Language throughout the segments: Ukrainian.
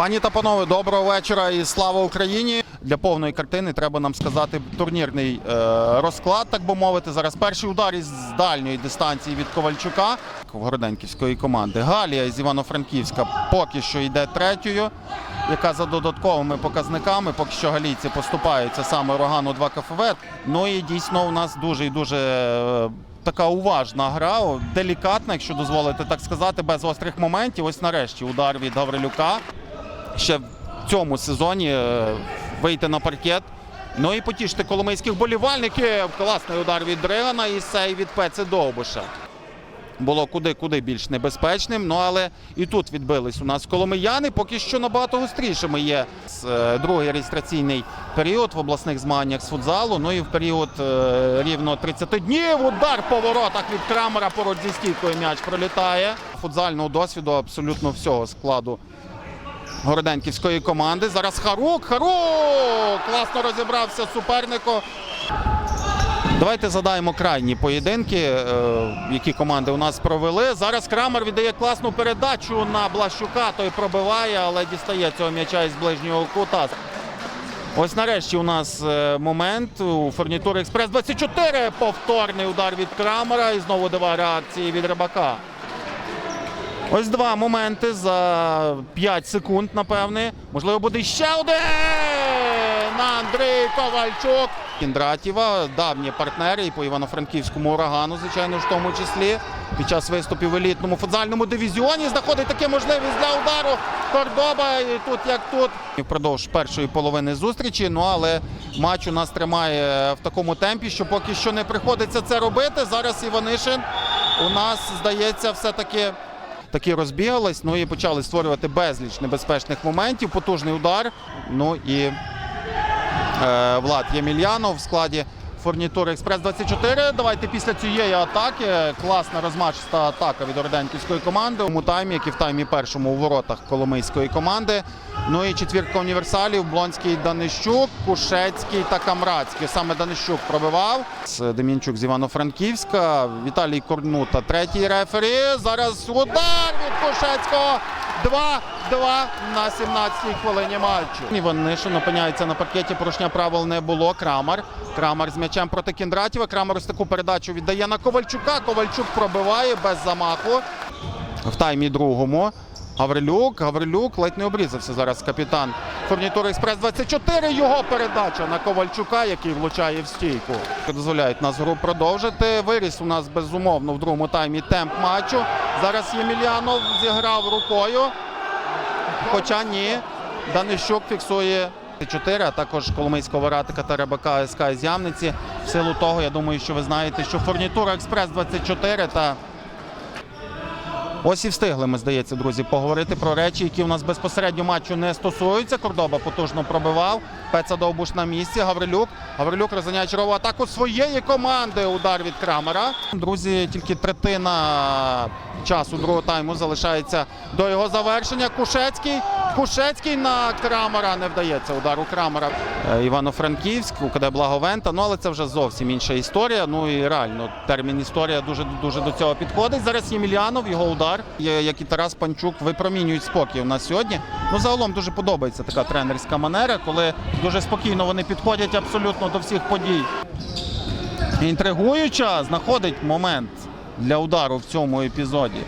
Пані та панове, доброго вечора і слава Україні. Для повної картини треба нам сказати турнірний е, розклад, так би мовити. Зараз перший удар із дальньої дистанції від Ковальчука Городенківської команди. Галія із Івано-Франківська поки що йде третьою, яка за додатковими показниками. Поки що галійці поступаються саме Рогану 2 КФВ. Ну і дійсно у нас дуже і дуже. е, Така уважна гра, делікатна, якщо дозволити так сказати, без острих моментів. Ось нарешті удар від Гаврилюка ще в цьому сезоні е, вийти на паркет. Ну і потішити коломийських болівальників. Класний удар від Дригана і сей від Пеце Довбуша. Було куди-куди більш небезпечним. Ну але і тут відбились у нас коломияни. Поки що набагато гострішими є е, другий реєстраційний період в обласних змаганнях з футзалу. Ну і в період е, рівно 30 днів. Удар по воротах від Крамера поруч зі стійкою м'яч пролітає. Футзального досвіду абсолютно всього складу Городенківської команди. Зараз Харук. Харук! Класно розібрався супернику. Давайте задаємо крайні поєдинки, е, які команди у нас провели. Зараз Крамер віддає класну передачу на Блащука. Той пробиває, але дістає цього м'яча із ближнього кута. Ось нарешті у нас е, момент у фурнітури Експрес 24. Повторний удар від Крамера і знову дива реакції від Рибака. Ось два моменти за 5 секунд, напевне. Можливо, буде ще один. Андрій Ковальчук. Кіндратєва, давні партнери і по івано-франківському урагану, звичайно, в тому числі. Під час виступів в елітному футзальному дивізіоні знаходить таке можливість для удару. Кордоба і тут як тут. Впродовж першої половини зустрічі. Ну але матч у нас тримає в такому темпі, що поки що не приходиться це робити. Зараз Іванишин у нас здається все-таки таки розбігалась. Ну і почали створювати безліч небезпечних моментів. Потужний удар. Ну і е, Влад Ємільянов в складі фурнітури Експрес 24. Давайте після цієї атаки класна розмашиста атака від Орденківської команди. У таймі, як і в таймі першому у воротах Коломийської команди. Ну і четвірка універсалів. Блонський Данищук, Кушецький та Камрацький. Саме Данищук пробивав. З Демінчук з Івано-Франківська. Віталій Корнута, третій рефері. Зараз удар від Кушецького. 2-2 на 17-й хвилині матчу. Іванишин опиняється на паркеті. Порушення правил не було. Крамар. Крамар з м'ячем проти Кіндратєва. Крамар ось таку передачу віддає на Ковальчука. Ковальчук пробиває без замаху. В таймі другому. Гаврилюк, Гаврилюк ледь не обрізався зараз капітан фурнітури Експрес 24. Його передача на Ковальчука, який влучає в стійку. Дозволяють нас гру продовжити. Виріс у нас безумовно в другому таймі темп матчу. Зараз Ємельянов зіграв рукою. Хоча ні, Данищук фіксує 4, а також Коломийського варатика та Рибака СК з Ямниці. В силу того, я думаю, що ви знаєте, що фурнітура Експрес 24 та Ось і встигли ми, здається, друзі, поговорити про речі, які у нас безпосередньо матчу не стосуються. Кордоба потужно пробивав. Пеца Довбуш на місці. Гаврилюк. Гаврилюк розганяє чергову атаку своєї команди. Удар від Крамера. Друзі, тільки третина часу другого тайму залишається до його завершення. Кушецький. Кушецький на Крамера не вдається. Удар у Крамера. Е, Івано-Франківськ, у КД Благовента. Ну але це вже зовсім інша історія. Ну і реально термін історія дуже дуже до цього підходить. Зараз Ємельянов, його удар, як і Тарас Панчук, випромінюють спокій у нас сьогодні. Ну загалом дуже подобається така тренерська манера, коли дуже спокійно вони підходять абсолютно до всіх подій. Інтригуюча знаходить момент для удару в цьому епізоді.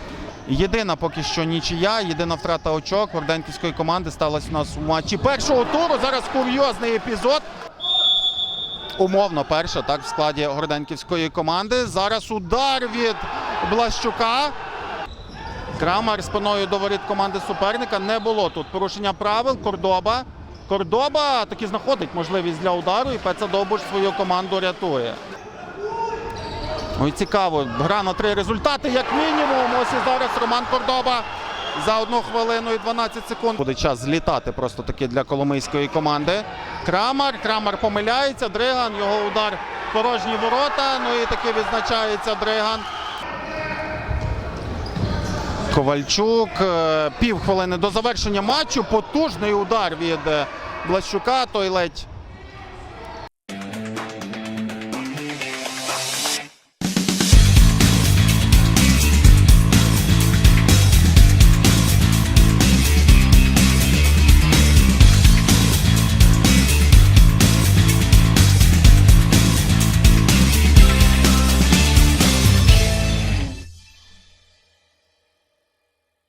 Єдина поки що нічия, єдина втрата очок Орденківської команди сталася у нас у матчі першого туру. Зараз курйозний епізод. Умовно перша, так, в складі Горденківської команди. Зараз удар від Блащука. Крамар спиною до воріт команди суперника. Не було тут порушення правил. Кордоба. Кордоба таки знаходить можливість для удару і Пеца свою команду рятує. Ой, цікаво. Гра на три результати, як мінімум. Ось і зараз Роман Кордоба за одну хвилину і 12 секунд. Буде час злітати просто таки для коломийської команди. Крамар. Крамар помиляється. Дриган. Його удар в порожні ворота. Ну і таки відзначається Дриган. Ковальчук. Е, Пів хвилини до завершення матчу. Потужний удар від е, Блащука. Той ледь